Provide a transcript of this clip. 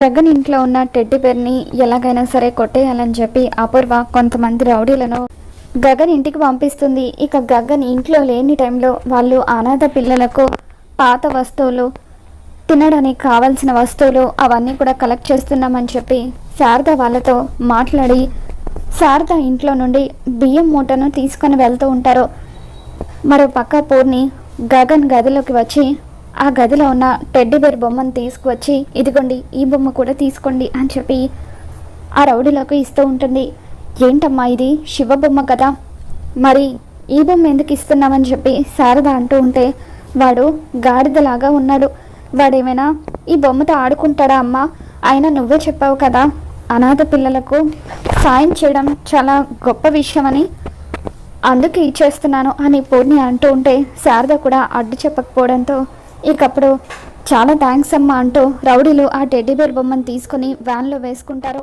గగన్ ఇంట్లో ఉన్న టెడ్డి బేర్ని ఎలాగైనా సరే కొట్టేయాలని చెప్పి అపూర్వ కొంతమంది రౌడీలను గగన్ ఇంటికి పంపిస్తుంది. ఇక గగన్ ఇంట్లో లేని టైంలో వాళ్ళు అనాథ పిల్లలకు పాత వస్తువులు తినడానికి కావాల్సిన వస్తువులు అవన్నీ కూడా కలెక్ట్ చేస్తున్నామని చెప్పి శారద వాళ్ళతో మాట్లాడి శారద ఇంట్లో నుండి బియ్యం మూటను తీసుకొని వెళ్తూ ఉంటారు. మరో పక్క పూర్ణి గగన్ గదిలోకి వచ్చి ఆ గదిలో ఉన్న టెడ్డిబేర్ బొమ్మను తీసుకువచ్చి ఇదిగోండి ఈ బొమ్మ కూడా తీసుకోండి అని చెప్పి ఆ రౌడీలోకి ఇస్తూ ఉంటుంది. ఏంటమ్మా ఇది? శివ బొమ్మ కదా. మరి ఈ బొమ్మ ఎందుకు ఇస్తున్నామని చెప్పి శారద అంటూ ఉంటే వాడు గాడిదలాగా ఉన్నాడు. వాడేమైనా ఈ బొమ్మతో ఆడుకుంటాడా అమ్మా? అయినా నువ్వే చెప్పావు కదా అనాథ పిల్లలకు సాయం చేయడం చాలా గొప్ప విషయమని. అందుకే ఇచ్చేస్తున్నాను అని పూర్ణి అంటూ ఉంటే శారద కూడా అడ్డు చెప్పకపోవడంతో ఇకప్పుడు చాలా థ్యాంక్స్ అమ్మా అంటూ రౌడీలు ఆ టెడ్డీబేర్ బొమ్మను తీసుకొని వ్యాన్లో వేసుకుంటారు.